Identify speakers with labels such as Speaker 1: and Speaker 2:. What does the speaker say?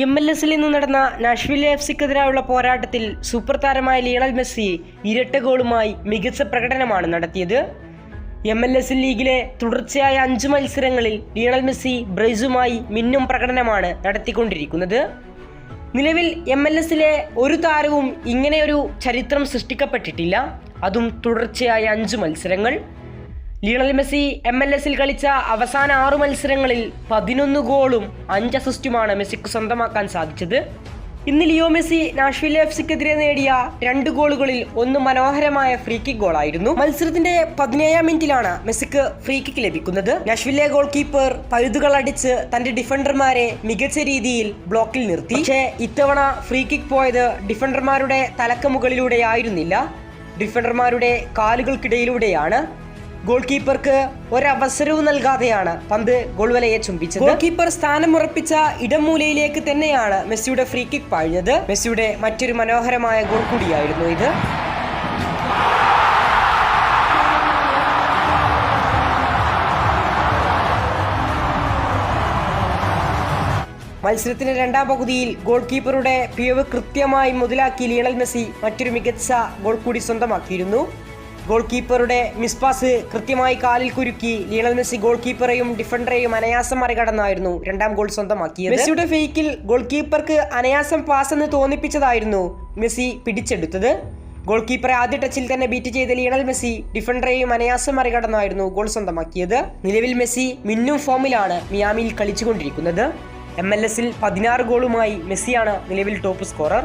Speaker 1: M L എസിൽ നിന്ന് നടന്ന നാഷ്വില്ലെ എഫ് സിക്കെതിരായുള്ള പോരാട്ടത്തിൽ സൂപ്പർ താരമായ ലിയണൽ മെസ്സി ഇരട്ട ഗോളുമായി മികച്ച പ്രകടനമാണ് നടത്തിയത്. എം എൽ എസ് ലീഗിലെ തുടർച്ചയായ അഞ്ച് മത്സരങ്ങളിൽ ലിയണൽ മെസ്സി ബ്രൈസുമായി മിന്നും പ്രകടനമാണ് നടത്തിക്കൊണ്ടിരിക്കുന്നത്. നിലവിൽ എം എൽ എസിലെ ഒരു താരവും ഇങ്ങനെയൊരു ചരിത്രം സൃഷ്ടിക്കപ്പെട്ടിട്ടില്ല. അതും തുടർച്ചയായ അഞ്ച് മത്സരങ്ങൾ. ലിയണൽ മെസ്സി എം എൽ എസിൽ കളിച്ച അവസാന ആറു മത്സരങ്ങളിൽ പതിനൊന്ന് ഗോളും അഞ്ച് അസിസ്റ്റുമാണ് മെസ്സിക്ക് സ്വന്തമാക്കാൻ സാധിച്ചത്. ഇന്ന് ലിയോ മെസ്സി നാഷ്വില്ലെ എഫ് സിക്കെതിരെ നേടിയ രണ്ട് ഗോളുകളിൽ ഒന്ന് മനോഹരമായ ഫ്രീ കിക്ക് ഗോളായിരുന്നു. മത്സരത്തിന്റെ പതിനേഴാം മിനിറ്റിലാണ് മെസ്സിക്ക് ഫ്രീ കിക്ക് ലഭിക്കുന്നത്. നാഷ്വില്ലെ ഗോൾ കീപ്പർ പഴുതുകൾ അടിച്ച് തന്റെ ഡിഫൻഡർമാരെ മികച്ച രീതിയിൽ ബ്ലോക്കിൽ നിർത്തി. പക്ഷേ ഇത്തവണ ഫ്രീ കിക്ക് പോയത് ഡിഫൻഡർമാരുടെ തലക്ക് മുകളിലൂടെയായിരുന്നില്ല ഡിഫൻഡർമാരുടെ കാലുകൾക്കിടയിലൂടെയാണ്. ഗോൾ കീപ്പർക്ക് ഒരവസരവും നൽകാതെയാണ് പന്ത് ഗോൾ വലയെ ചുംബിച്ചത്. ഗോൾ കീപ്പർ സ്ഥാനം സ്ഥാനമുറപ്പിച്ച ഇടംമൂലയിലേക്ക് തന്നെയാണ് മെസ്സിയുടെ ഫ്രീ കിക്ക് പാഴ്ഞ്ഞത് മെസ്സിയുടെ മറ്റൊരു മനോഹരമായ ഗോൾ കൂടിയായിരുന്നു ഇത്. മത്സരത്തിന്റെ രണ്ടാം പകുതിയിൽ ഗോൾ കീപ്പറുടെ പിഴവ് കൃത്യമായി മുതലാക്കി ലിയണൽ മെസ്സി മറ്റൊരു മികച്ച ഗോൾ കൂടി സ്വന്തമാക്കിയിരുന്നു. ഗോൾ കീപ്പറുടെ മിസ് പാസ് കൃത്യമായി കാലിൽ കുരുക്കി ലിയണൽ മെസ്സി ഗോൾ കീപ്പറെയും ഡിഫൻഡറെയും അനയാസം മറികടന്നായിരുന്നു രണ്ടാം ഗോൾ സ്വന്തമാക്കിയത്. മെസ്സിയുടെ ഫേക്കിൽ ഗോൾ കീപ്പർക്ക് അനയാസം പാസ് എന്ന് തോന്നിപ്പിച്ചതായിരുന്നു മെസ്സി പിടിച്ചെടുത്തത്. ഗോൾ കീപ്പറെ ആദ്യ ടച്ചിൽ തന്നെ ബീറ്റ് ചെയ്ത ലിയണൽ മെസ്സി ഡിഫൻഡറെയും അനയാസം മറികടന്നായിരുന്നു ഗോൾ സ്വന്തമാക്കിയത്. നിലവിൽ മെസ്സി മിന്നും ഫോമിലാണ് മിയാമിയിൽ കളിച്ചുകൊണ്ടിരിക്കുന്നത്. എം എൽ എസിൽ പതിനാറ് ഗോളുമായി മെസ്സിയാണ് നിലവിൽ ടോപ്പ് സ്കോറർ.